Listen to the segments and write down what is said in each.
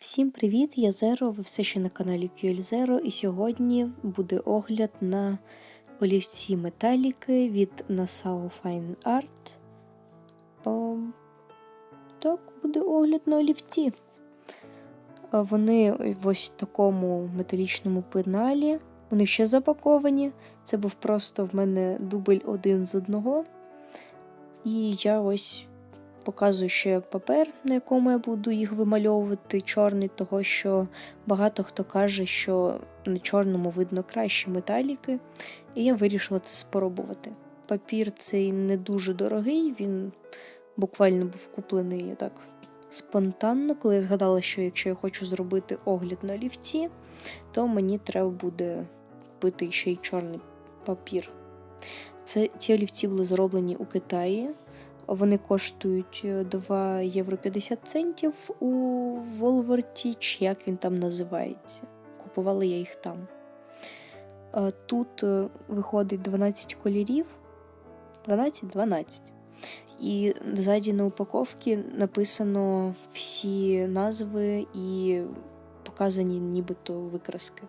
Всім привіт! Я Зеро, ви все ще на каналі QL Zero і сьогодні буде огляд на олівці металіки від Nassau Fine Art. О, так, буде огляд на олівці. Вони в ось такому металічному пеналі. Вони ще запаковані. Це був просто в мене дубль один з одного. І я ось показую ще папер, на якому я буду їх вимальовувати, чорний, того що багато хто каже, що на чорному видно краще металіки, і я вирішила це спробувати. Папір цей не дуже дорогий, він буквально був куплений так спонтанно, коли я згадала, що якщо я хочу зробити огляд на олівці, то мені треба буде купити ще й чорний папір. Це, ці олівці були зроблені у Китаї. Вони коштують е, 2 євро 50 центів у Волворті, чи як він там називається. Купувала я їх там. Е, Тут е, виходить 12 кольорів. 12? 12. І ззаді на упаковці написано всі назви і показані нібито викраски.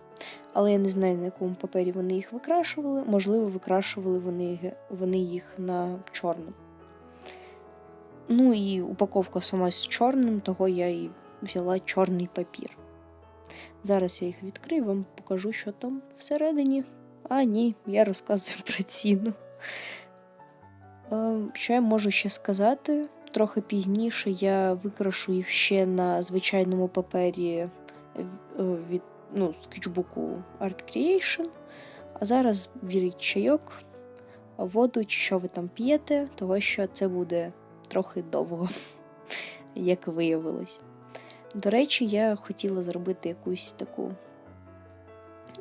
Але я не знаю, на якому папері вони їх викрашували. Можливо, викрашували вони, вони їх на чорному. Ну і упаковка сама з чорним, того я і взяла чорний папір. Зараз я їх відкрию, вам покажу, що там всередині. А, ні, я розказую про ціну. Е, Що я можу ще сказати? Трохи пізніше я викрашу їх ще на звичайному папері е, від ну, скетчбуку Art Creation. А зараз беріть чайок, воду чи що ви там п'єте, того що це буде трохи довго, як виявилось. До речі, я хотіла зробити якусь таку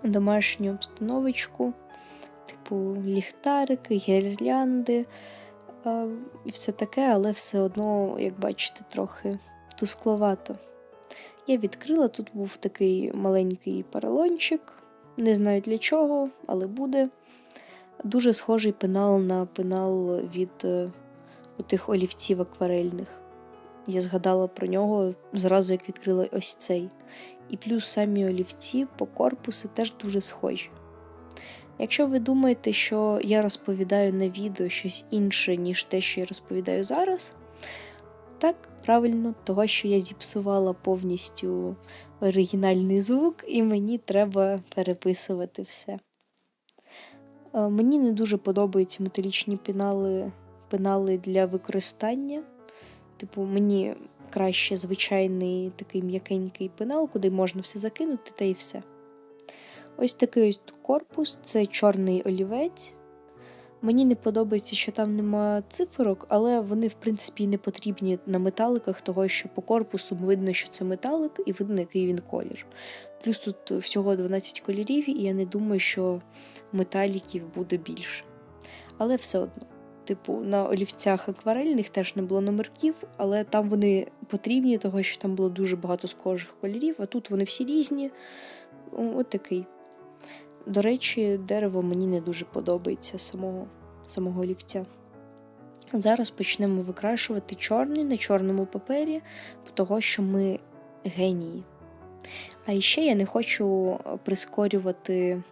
домашню обстановочку, типу ліхтарики, гірлянди і все таке, але все одно, як бачите, трохи тускловато. Я відкрила, тут був такий маленький поролончик, не знаю для чого, але буде. Дуже схожий пенал на пенал від е, тих олівців акварельних. Я згадала про нього зразу, як відкрила ось цей. І плюс самі олівці по корпусу теж дуже схожі. Якщо ви думаєте, що я розповідаю на відео щось інше, ніж те, що я розповідаю зараз, так, правильно, того, що я зіпсувала повністю оригінальний звук, і мені треба переписувати все. Е, Мені не дуже подобаються металічні пенали пенали для використання. Типу, мені краще звичайний такий м'якенький пенал, куди можна все закинути, та і все. Ось такий ось корпус це чорний олівець. Мені не подобається, що там нема циферок, але вони, в принципі, не потрібні на металиках, того що по корпусу видно, що це металик, і видно, який він колір. Плюс тут всього 12 кольорів, і я не думаю, що металіків буде більше. Але все одно. Типу, на олівцях акварельних теж не було номерків, але там вони потрібні, того що там було дуже багато схожих кольорів, а тут вони всі різні. От такий. До речі, дерево мені не дуже подобається самого, самого олівця. Зараз почнемо викрашувати чорний на чорному папері, того що ми генії. А ще я не хочу прискорювати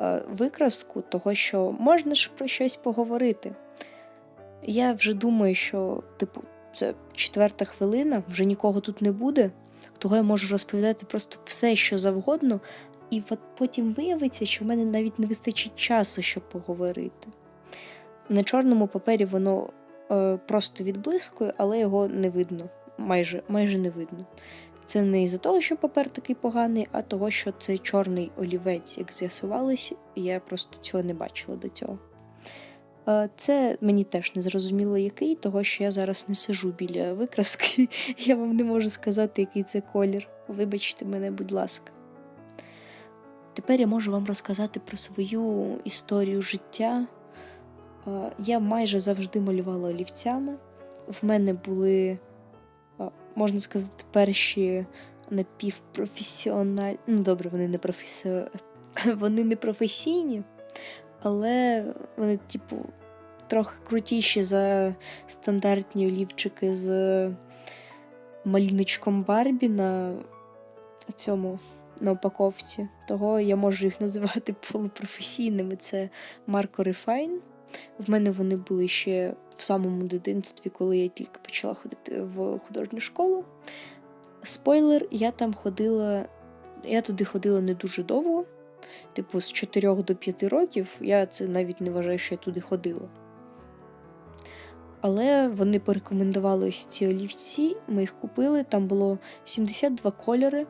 е, викраску, того що можна ж про щось поговорити. Я вже думаю, що, типу, це четверта хвилина, вже нікого тут не буде, того я можу розповідати просто все, що завгодно, і от потім виявиться, що в мене навіть не вистачить часу, щоб поговорити. На чорному папері воно е, просто відблискує, але його не видно, майже, майже не видно. Це не із-за того, що папер такий поганий, а того, що це чорний олівець, як з'ясувалось, я просто цього не бачила до цього. Е, Це мені теж не зрозуміло, який, того що я зараз не сижу біля викраски. Я вам не можу сказати, який це колір. Вибачте мене, будь ласка. Тепер я можу вам розказати про свою історію життя. Е, Я майже завжди малювала олівцями. В мене були, е, можна сказати, перші напівпрофесіональні. Ну, добре, вони не професі... вони не професійні, але вони, типу, трохи крутіші за стандартні олівчики з малюночком Барбі на цьому на упаковці. Того я можу їх називати полупрофесійними. Це Marco Refine. В мене вони були ще в самому дитинстві, коли я тільки почала ходити в художню школу. Спойлер, я там ходила, я туди ходила не дуже довго, типу з 4 до 5 років. Я це навіть не вважаю, що я туди ходила. Але вони порекомендували ось ці олівці, ми їх купили. Там було 72 кольори.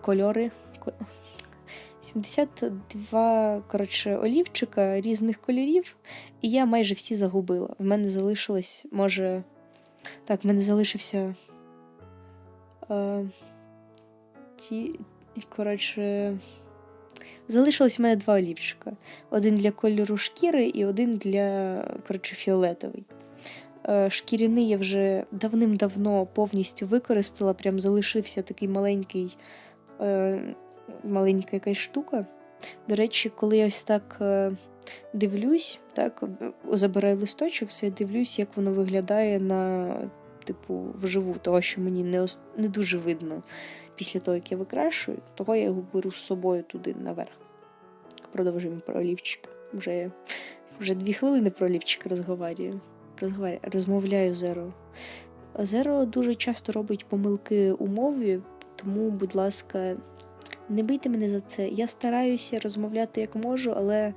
Кольори. 72 коротше, олівчика різних кольорів, і я майже всі загубила. В мене залишилось, може. Так, в мене залишився. Е, ті, коротше. Залишилось в мене два олівчика. Один для кольору шкіри і один для коротше, фіолетовий. Е, Шкіряний я вже давним-давно повністю використала, прям залишився такий маленький, е, маленька якась штука. До речі, коли я ось так е, дивлюсь, так, забираю листочок, це дивлюсь, як воно виглядає на, типу, вживу, того, що мені не, не дуже видно після того, як я викрашую, того я його беру з собою туди наверх. Продовжуємо про олівчик. Вже, вже дві хвилини про олівчик розговорюю. Розговарю, розмовляю Зеро. Зеро дуже часто робить помилки у мові, тому, будь ласка, не бийте мене за це. Я стараюся розмовляти як можу, але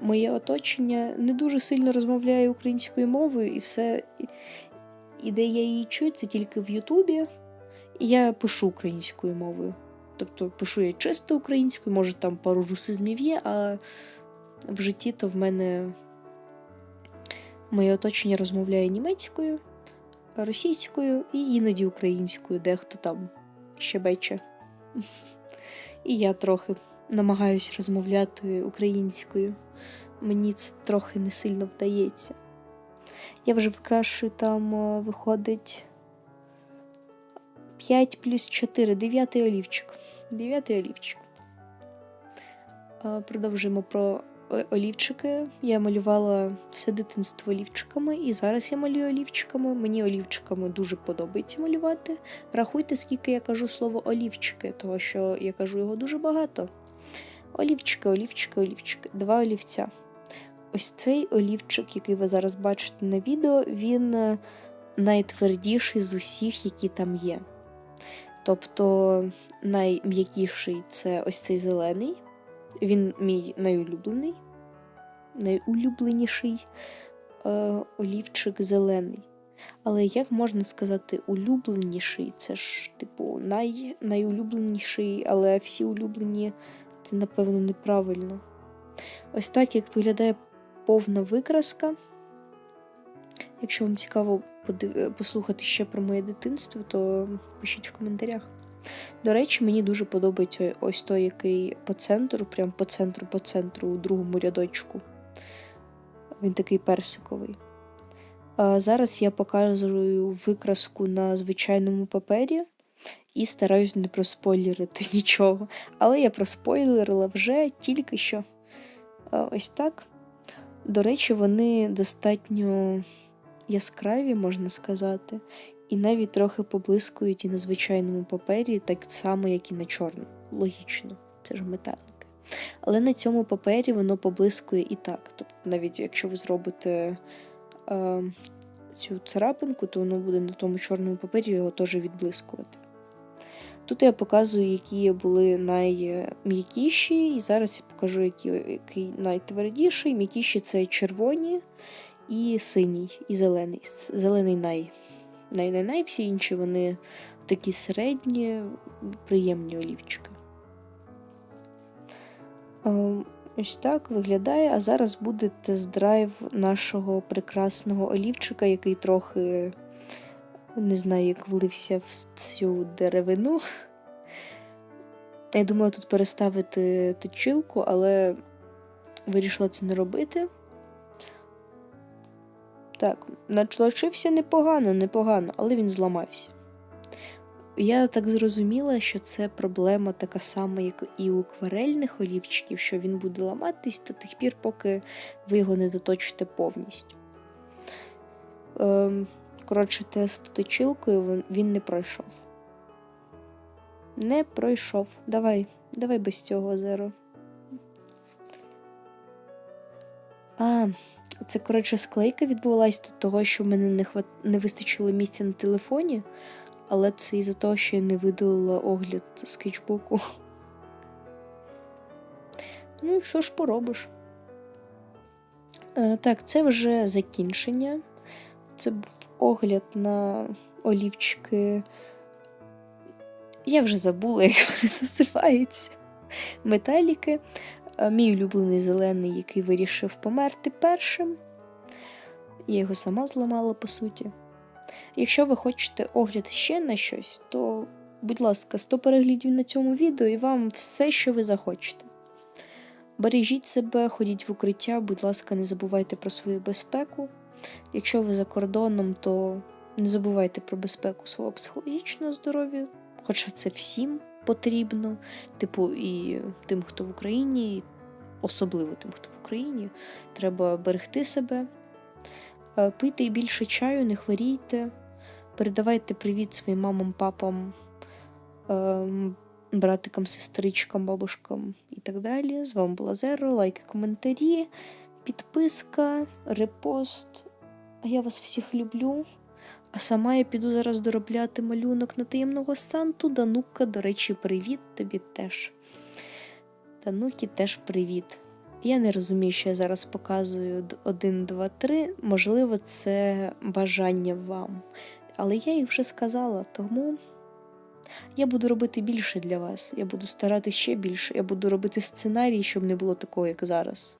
моє оточення не дуже сильно розмовляє українською мовою, і все. І де я її чую, це тільки в Ютубі. Я пишу українською мовою. Тобто пишу я чисто українською, може там пару русизмів є, а в житті то в мене моє оточення розмовляє німецькою, російською і іноді українською, дехто там щебече. І я трохи намагаюся розмовляти українською. Мені це трохи не сильно вдається. Я вже викрашую там, е, виходить 5 плюс 4, 9 олівчик. 9 олівчик. Е, Продовжуємо про олівчики. Я малювала все дитинство олівчиками, і зараз я малюю олівчиками. Мені олівчиками дуже подобається малювати. Рахуйте, скільки я кажу слово олівчики, того що я кажу його дуже багато. Олівчики, олівчики, олівчики. Два олівця. Ось цей олівчик, який ви зараз бачите на відео, він е, найтвердіший з усіх, які там є. Тобто найм'якіший це ось цей зелений. Він мій найулюблений, найулюбленіший е, олівчик зелений. Але як можна сказати улюбленіший? Це ж, типу, най, найулюбленіший, але всі улюблені це, напевно, неправильно. Ось так як виглядає повна викраска. Якщо вам цікаво послухати ще про моє дитинство, то пишіть в коментарях. До речі, мені дуже подобається ось той, який по центру, прям по центру, по центру, у другому рядочку. Він такий персиковий. А зараз я показую викраску на звичайному папері і стараюсь не проспойлерити нічого. Але я проспойлерила вже тільки що. Ось так. До речі, вони достатньо яскраві, можна сказати, і навіть трохи поблискують і на звичайному папері, так само, як і на чорному. Логічно, це ж металики. Але на цьому папері воно поблискує і так. Тобто, навіть якщо ви зробите е, цю царапинку, то воно буде на тому чорному папері його теж відблискувати. Тут я показую, які були найм'якіші, і зараз я покажу, які, який найтвердіший. М'якіші це червоні і синій, і зелений. Зелений най. най, най, най всі інші вони такі середні, приємні олівчики. Ем, Ось так виглядає. А зараз буде тест-драйв нашого прекрасного олівчика, який трохи не знаю, як влився в цю деревину. Я думала тут переставити точилку, але вирішила це не робити. Так, начлочився непогано, непогано, але він зламався. Я так зрозуміла, що це проблема така сама, як і у акварельних олівчиків, що він буде ламатись до тих пір, поки ви його не доточите повністю. Ем, коротше, тест точилкою він, не пройшов. Не пройшов. Давай, давай без цього зеро. А, це, коротше, склейка відбулась до того, що в мене не, хват... не вистачило місця на телефоні, але це із-за того, що я не видалила огляд скетчбуку. Ну, і що ж поробиш? Е, так, це вже закінчення. Це був огляд на олівчики. Я вже забула, як вони називаються. Металіки. Мій улюблений зелений, який вирішив померти першим. Я його сама зламала, по суті. Якщо ви хочете огляд ще на щось, то, будь ласка, 100 переглядів на цьому відео і вам все, що ви захочете. Бережіть себе, ходіть в укриття, будь ласка, не забувайте про свою безпеку. Якщо ви за кордоном, то не забувайте про безпеку свого психологічного здоров'я, хоча це всім потрібно, типу, і тим, хто в Україні, особливо тим, хто в Україні, треба берегти себе. Е, Пийте більше чаю, не хворійте, передавайте привіт своїм мамам, папам, ем, братикам, сестричкам, бабушкам і так далі. З вами була Зеро, лайки, коментарі, підписка, репост. А я вас всіх люблю. А сама я піду зараз доробляти малюнок на таємного Санту. Данука, до речі, привіт тобі теж. Данукі теж привіт. Я не розумію, що я зараз показую 1, 2, 3. Можливо, це бажання вам. Але я їх вже сказала, тому я буду робити більше для вас. Я буду старатися ще більше. Я буду робити сценарій, щоб не було такого, як зараз.